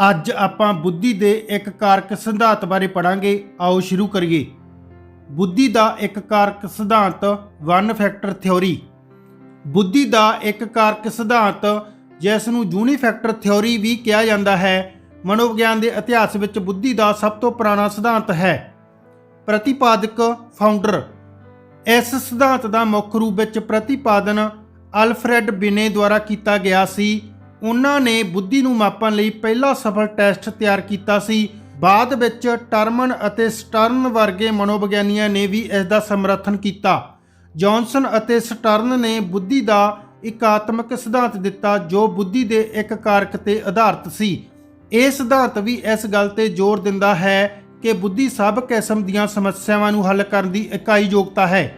ਅੱਜ ਆਪਾਂ ਬੁੱਧੀ ਦੇ ਇੱਕ ਕਾਰਕ ਸਿਧਾਂਤ ਬਾਰੇ ਪੜਾਂਗੇ ਆਓ ਸ਼ੁਰੂ ਕਰੀਏ। ਬੁੱਧੀ ਦਾ ਇੱਕ ਕਾਰਕ ਸਿਧਾਂਤ ਵਨ ਫੈਕਟਰ ਥਿਉਰੀ ਬੁੱਧੀ ਦਾ ਇੱਕ ਕਾਰਕ ਸਿਧਾਂਤ ਜਿਸ ਨੂੰ ਜੂਨੀ ਫੈਕਟਰ ਥਿਉਰੀ ਵੀ ਕਿਹਾ ਜਾਂਦਾ ਹੈ, ਮਨੋਵਿਗਿਆਨ ਦੇ ਇਤਿਹਾਸ ਵਿੱਚ ਬੁੱਧੀ ਦਾ ਸਭ ਤੋਂ ਪੁਰਾਣਾ ਸਿਧਾਂਤ ਹੈ। ਪ੍ਰਤੀਪਾਦਕ ਫਾਊਂਡਰ ਇਸ ਸਿਧਾਂਤ ਦਾ ਮੁੱਖ ਰੂਪ ਵਿੱਚ ਪ੍ਰਤੀਪਾਦਨ ਅਲਫਰੈਡ ਬਿਨੇ ਦੁਆਰਾ ਕੀਤਾ ਗਿਆ ਸੀ। ਉਹਨਾਂ ਨੇ ਬੁੱਧੀ ਨੂੰ ਮਾਪਣ ਲਈ ਪਹਿਲਾ ਸਫਲ ਟੈਸਟ ਤਿਆਰ ਕੀਤਾ ਸੀ। ਬਾਅਦ ਵਿੱਚ ਟਰਮਨ ਅਤੇ ਸਟਰਨ ਵਰਗੇ ਮਨੋਵਿਗਿਆਨੀਆਂ ਨੇ ਵੀ ਇਸ ਦਾ ਸਮਰਥਨ ਕੀਤਾ। ਜੌਨਸਨ ਅਤੇ ਸਟਰਨ ਨੇ ਬੁੱਧੀ ਦਾ ਇਕਾਤਮਕ ਸਿਧਾਂਤ ਦਿੱਤਾ, ਜੋ ਬੁੱਧੀ ਦੇ ਇੱਕ ਕਾਰਕ ਤੇ ਆਧਾਰਿਤ ਸੀ। ਇਹ ਸਿਧਾਂਤ ਵੀ ਇਸ ਗੱਲ ਤੇ ਜ਼ੋਰ ਦਿੰਦਾ ਹੈ ਕਿ ਬੁੱਧੀ ਸਭ ਕਿਸਮ ਦੀਆਂ ਸਮੱਸਿਆਵਾਂ ਨੂੰ ਹੱਲ ਕਰਨ ਦੀ ਇਕਾਈ ਯੋਗਤਾ ਹੈ।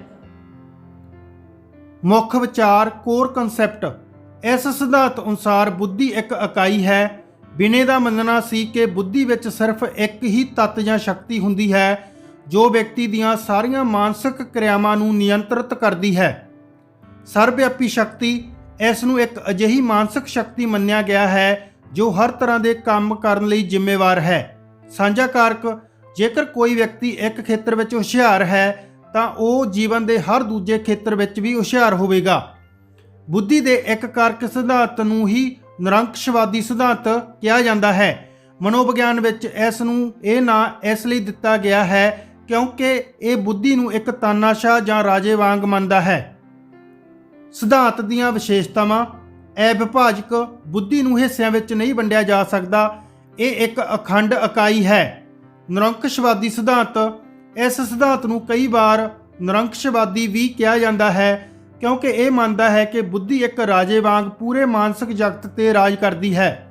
ਮੁੱਖ ਵਿਚਾਰ ਕੋਰ ਕਨਸੈਪਟ ਇਸ ਸਿਧਾਂਤ ਅਨੁਸਾਰ ਬੁੱਧੀ ਇੱਕ ਇਕਾਈ ਹੈ। ਬਿਨੇ ਦਾ ਮੰਨਣਾ ਸੀ ਕਿ ਬੁੱਧੀ ਵਿੱਚ ਸਿਰਫ ਇੱਕ ਹੀ ਤੱਤ ਜਾਂ ਸ਼ਕਤੀ ਹੁੰਦੀ ਹੈ, ਜੋ ਵਿਅਕਤੀ ਦੀਆਂ ਸਾਰੀਆਂ ਮਾਨਸਿਕ ਕਿਰਿਆਵਾਂ ਨੂੰ ਨਿਯੰਤਰਿਤ ਕਰਦੀ ਹੈ। ਸਰਵਵਿਆਪੀ ਸ਼ਕਤੀ, ਇਸ ਨੂੰ ਇੱਕ ਅਜਿਹੀ ਮਾਨਸਿਕ ਸ਼ਕਤੀ ਮੰਨਿਆ ਗਿਆ ਹੈ, ਜੋ ਹਰ ਤਰ੍ਹਾਂ ਦੇ ਕੰਮ ਕਰਨ ਲਈ ਜ਼ਿੰਮੇਵਾਰ ਹੈ। ਸਾਂਝਾ ਕਾਰਕ, ਜੇਕਰ ਕੋਈ ਵਿਅਕਤੀ ਇੱਕ ਖੇਤਰ ਵਿੱਚ ਹੁਸ਼ਿਆਰ ਹੈ, ਤਾਂ ਉਹ ਜੀਵਨ ਦੇ ਹਰ ਦੂਜੇ ਖੇਤਰ ਵਿੱਚ ਵੀ ਹੁਸ਼ਿਆਰ ਹੋਵੇਗਾ। ਬੁੱਧੀ ਦੇ ਇੱਕ ਕਾਰਕ ਸਿਧਾਂਤ ਨੂੰ ਹੀ ਨਿਰੰਕਸ਼ਵਾਦੀ ਸਿਧਾਂਤ ਕਿਹਾ ਜਾਂਦਾ ਹੈ। ਮਨੋਵਿਗਿਆਨ ਵਿੱਚ ਇਸ ਨੂੰ ਇਹ ਨਾਂ ਇਸ ਲਈ ਦਿੱਤਾ ਗਿਆ ਹੈ ਕਿਉਂਕਿ ਇਹ ਬੁੱਧੀ ਨੂੰ ਇੱਕ ਤਾਨਾਸ਼ਾਹ ਜਾਂ ਰਾਜੇ ਵਾਂਗ ਮੰਨਦਾ ਹੈ। ਸਿਧਾਂਤ ਦੀਆਂ ਵਿਸ਼ੇਸ਼ਤਾਵਾਂ ਇਹ ਵਿਭਾਜਕ ਬੁੱਧੀ ਨੂੰ ਹਿੱਸਿਆਂ ਵਿੱਚ ਨਹੀਂ ਵੰਡਿਆ ਜਾ ਸਕਦਾ, ਇਹ ਇੱਕ ਅਖੰਡ ਇਕਾਈ ਹੈ। ਨਿਰੰਕਸ਼ਵਾਦੀ ਸਿਧਾਂਤ, ਇਸ ਸਿਧਾਂਤ ਨੂੰ ਕਈ ਵਾਰ ਨਿਰੰਕਸ਼ਵਾਦੀ ਵੀ ਕਿਹਾ ਜਾਂਦਾ ਹੈ ਕਿਉਂਕਿ ਇਹ ਮੰਨਦਾ ਹੈ ਕਿ ਬੁੱਧੀ ਇੱਕ ਰਾਜੇ ਵਾਂਗ ਪੂਰੇ ਮਾਨਸਿਕ ਜਗਤ ਤੇ ਰਾਜ ਕਰਦੀ ਹੈ।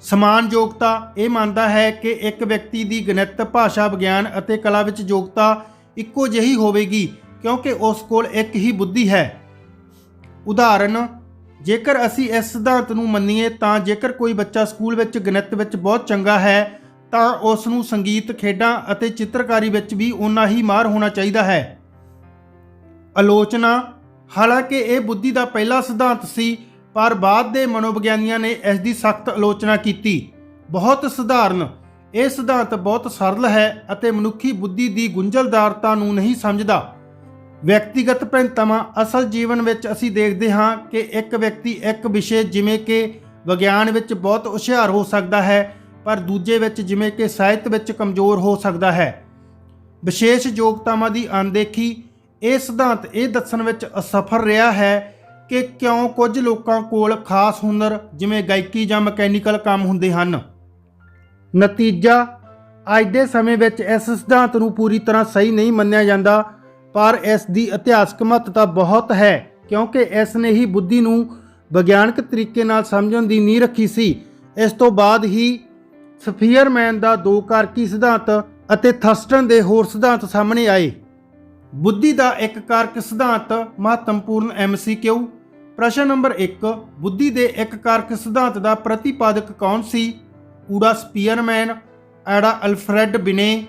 ਸਮਾਨ ਯੋਗਤਾ ਇਹ ਮੰਨਦਾ ਹੈ ਕਿ ਇੱਕ ਵਿਅਕਤੀ ਦੀ ਗਣਿਤ, ਭਾਸ਼ਾ, ਵਿਗਿਆਨ ਅਤੇ ਕਲਾ ਵਿੱਚ ਯੋਗਤਾ ਇੱਕੋ ਜਿਹੀ ਹੋਵੇਗੀ, ਕਿਉਂਕਿ ਉਸ ਕੋਲ ਇੱਕ ਹੀ ਬੁੱਧੀ ਹੈ। ਉਦਾਹਰਨ, ਜੇਕਰ ਅਸੀਂ ਇਸ ਸਿਧਾਂਤ ਨੂੰ ਮੰਨੀਏ ਤਾਂ ਜੇਕਰ ਕੋਈ ਬੱਚਾ ਸਕੂਲ ਵਿੱਚ ਗਣਿਤ ਵਿੱਚ ਬਹੁਤ ਚੰਗਾ ਹੈ, ਤਾਂ ਉਸ ਨੂੰ ਸੰਗੀਤ, ਖੇਡਾਂ ਅਤੇ ਚਿੱਤਰਕਾਰੀ ਵਿੱਚ ਵੀ ਓਨਾ ਹੀ ਮਾਹਰ ਹੋਣਾ ਚਾਹੀਦਾ ਹੈ। ਆਲੋਚਨਾ ਹਾਲਾਂਕਿ ਇਹ ਬੁੱਧੀ ਦਾ ਪਹਿਲਾ ਸਿਧਾਂਤ ਸੀ, ਪਰ ਬਾਅਦ ਦੇ ਮਨੋਵਿਗਿਆਨੀਆਂ ਨੇ ਇਸ ਦੀ ਸਖਤ ਆਲੋਚਨਾ ਕੀਤੀ। ਬਹੁਤ ਸਧਾਰਨ। ਇਹ ਸਿਧਾਂਤ ਬਹੁਤ ਸਰਲ ਹੈ ਅਤੇ ਮਨੁੱਖੀ ਬੁੱਧੀ ਦੀ ਗੁੰਝਲਦਾਰਤਾ ਨੂੰ ਨਹੀਂ ਸਮਝਦਾ। ਵਿਅਕਤੀਗਤ ਭਿੰਨਤਾਵਾਂ ਅਸਲ ਜੀਵਨ ਵਿੱਚ ਅਸੀਂ ਦੇਖਦੇ ਹਾਂ ਕਿ ਇੱਕ ਵਿਅਕਤੀ ਇੱਕ ਵਿਸ਼ੇ ਜਿਵੇਂ ਕਿ ਵਿਗਿਆਨ ਵਿੱਚ ਬਹੁਤ ਹੁਸ਼ਿਆਰ ਹੋ ਸਕਦਾ ਹੈ, ਪਰ ਦੂਜੇ ਵਿੱਚ ਜਿਵੇਂ ਕਿ ਸਾਹਿਤ ਵਿੱਚ ਕਮਜ਼ੋਰ ਹੋ ਸਕਦਾ ਹੈ। ਵਿਸ਼ੇਸ਼ ਯੋਗਤਾਵਾਂ ਦੀ ਅਣਦੇਖੀ ਇਹ ਸਿਧਾਂਤ ਇਹ ਦੱਸਣ ਵਿੱਚ ਅਸਫਲ ਰਿਹਾ ਹੈ ਕਿ ਕਿਉਂ ਕੁਝ ਲੋਕਾਂ ਕੋਲ ਖਾਸ ਹੁਨਰ, ਜਿਵੇਂ ਗਾਇਕੀ ਜਾਂ ਮਕੈਨੀਕਲ ਕੰਮ ਹੁੰਦੇ ਹਨ। ਨਤੀਜਾ, ਅੱਜ ਦੇ ਸਮੇਂ ਵਿੱਚ ਇਸ ਸਿਧਾਂਤ ਨੂੰ ਪੂਰੀ ਤਰ੍ਹਾਂ ਸਹੀ ਨਹੀਂ ਮੰਨਿਆ ਜਾਂਦਾ, ਪਰ ਇਸ ਦੀ ਇਤਿਹਾਸਕ ਮਹੱਤਤਾ ਬਹੁਤ ਹੈ, ਕਿਉਂਕਿ ਇਸ ਨੇ ਹੀ ਬੁੱਧੀ ਨੂੰ ਵਿਗਿਆਨਕ ਤਰੀਕੇ ਨਾਲ ਸਮਝਣ ਦੀ ਨੀਂਹ ਰੱਖੀ ਸੀ। ਇਸ ਤੋਂ ਬਾਅਦ ਹੀ ਸਫੀਅਰਮੈਨ ਦਾ ਦੋ ਕਾਰਕੀ ਸਿਧਾਂਤ ਅਤੇ ਥਰਸਟਨ ਦੇ ਹੋਰ ਸਿਧਾਂਤ ਸਾਹਮਣੇ ਆਏ। ਬੁੱਧੀ ਦਾ ਇੱਕ ਕਾਰਕ ਸਿਧਾਂਤ ਮਹੱਤਵਪੂਰਨ ਐਮਸੀਕਿਊ ਪ੍ਰਸ਼ਨ ਨੰਬਰ 1 ਬੁੱਧੀ ਦੇ ਇੱਕ ਕਾਰਕ ਸਿਧਾਂਤ ਦਾ ਪ੍ਰਤੀਪਾਦਕ ਕੌਣ ਸੀ? ਊੜਾ ਸਪੀਅਰਮੈਨ ਐਡਾ ਅਲਫਰੈਡ ਬਿਨੇ,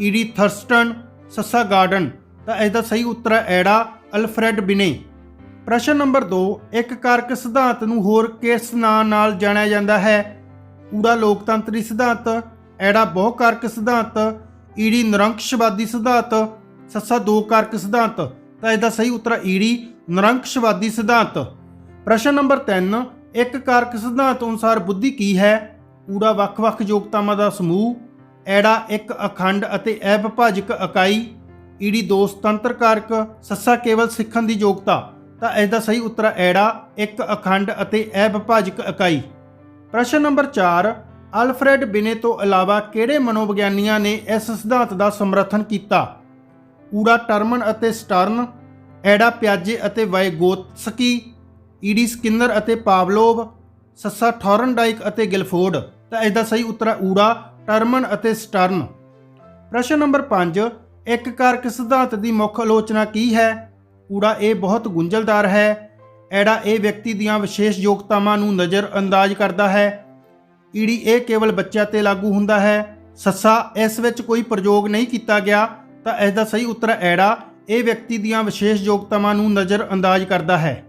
ਈਡੀ ਥਰਸਟਨ, ਸੱਸਾ ਗਾਰਡਨ। ਤਾਂ ਇਸ ਦਾ ਸਹੀ ਉੱਤਰ ਹੈ ਐਡਾ ਅਲਫਰੈਡ ਬਿਨੇ। ਪ੍ਰਸ਼ਨ ਨੰਬਰ 2 ਇੱਕ ਕਾਰਕ ਸਿਧਾਂਤ ਨੂੰ ਹੋਰ ਕਿਸ ਨਾਂ ਨਾਲ ਜਾਣਿਆ ਜਾਂਦਾ ਹੈ? ਊੜਾ ਲੋਕਤੰਤਰੀ ਸਿਧਾਂਤ, ਐੜਾ ਬਹੁਕਾਰਕ ਸਿਧਾਂਤ ਈੜੀ ਨਿਰੰਕਸ਼ਵਾਦੀ ਸਿਧਾਂਤ ਸੱਸਾ ਦੋ ਕਾਰਕ ਸਿਧਾਂਤ, ਤਾਂ ਇਸ ਸਹੀ ਉੱਤਰ ਈੜੀ, ਨਿਰੰਕਸ਼ਵਾਦੀ ਸਿਧਾਂਤ। ਪ੍ਰਸ਼ਨ ਨੰਬਰ 3 ਇੱਕ ਕਾਰਕ ਸਿਧਾਂਤ ਅਨੁਸਾਰ ਬੁੱਧੀ ਕੀ ਹੈ? ਊੜਾ ਵੱਖ-ਵੱਖ ਯੋਗਤਾਵਾਂ ਦਾ ਸਮੂਹ, ਐੜਾ, ਇੱਕ ਅਖੰਡ ਅਤੇ ਅਵਿਭਾਜਕ ਇਕਾਈ। ਈੜੀ ਦੋ ਸੁਤੰਤਰ ਕਾਰਕ ਸੱਸਾ ਕੇਵਲ ਸਿੱਖਣ ਦੀ ਯੋਗਤਾ, ਤਾਂ ਇਸ ਦਾ ਸਹੀ ਉੱਤਰ ਹੈ ਐੜਾ, ਇੱਕ ਅਖੰਡ ਅਤੇ ਅਵਿਭਾਜਕ ਇਕਾਈ। ਪ੍ਰਸ਼ਨ ਨੰਬਰ 4 ਅਲਫਰੈਡ ਬਿਨੇ ਤੋਂ ਇਲਾਵਾ ਕਿਹੜੇ ਮਨੋਵਿਗਿਆਨੀਆਂ ਨੇ ਇਸ ਸਿਧਾਂਤ ਦਾ ਸਮਰਥਨ ਕੀਤਾ? ਊੜਾ ਟਰਮਨ ਅਤੇ ਸਟਰਨ, ਐਡਾ ਪਿਆਜੇ ਅਤੇ ਵਾਇਗੋਤਸਕੀ, ਈਡੀ ਸਕਿਨਰ ਅਤੇ ਪਾਵਲੋਵ, ਸੱਸਾ ਥੌਰਨਡਾਈਕ ਅਤੇ ਗਿਲਫੋਰਡ। ਤਾਂ ਇਸ ਦਾ ਸਹੀ ਉੱਤਰ ਹੈ ਊੜਾ ਟਰਮਨ ਅਤੇ ਸਟਰਨ। ਪ੍ਰਸ਼ਨ ਨੰਬਰ 5 ਇੱਕ ਕਾਰਕ ਸਿਧਾਂਤ ਦੀ ਮੁੱਖ ਆਲੋਚਨਾ ਕੀ ਹੈ? ਊੜਾ ਇਹ ਬਹੁਤ ਗੁੰਝਲਦਾਰ ਹੈ। ਐੜਾ ਇਹ ਵਿਅਕਤੀ ਦੀਆਂ ਵਿਸ਼ੇਸ਼ ਯੋਗਤਾਵਾਂ ਨੂੰ ਨਜ਼ਰ ਅੰਦਾਜ਼ ਕਰਦਾ ਹੈ। ਈੜੀ ਇਹ ਕੇਵਲ ਬੱਚਿਆਂ ਤੇ ਲਾਗੂ ਹੁੰਦਾ ਹੈ। ਸੱਸਾ, ਇਸ ਵਿੱਚ ਕੋਈ ਪ੍ਰਯੋਗ ਨਹੀਂ ਕੀਤਾ ਗਿਆ। ਤਾਂ ਇਸ ਦਾ ਸਹੀ ਉੱਤਰ ਐੜਾ, ਇਹ ਵਿਅਕਤੀ ਦੀਆਂ ਵਿਸ਼ੇਸ਼ ਯੋਗਤਾਵਾਂ ਨੂੰ ਨਜ਼ਰ ਅੰਦਾਜ਼ ਕਰਦਾ ਹੈ।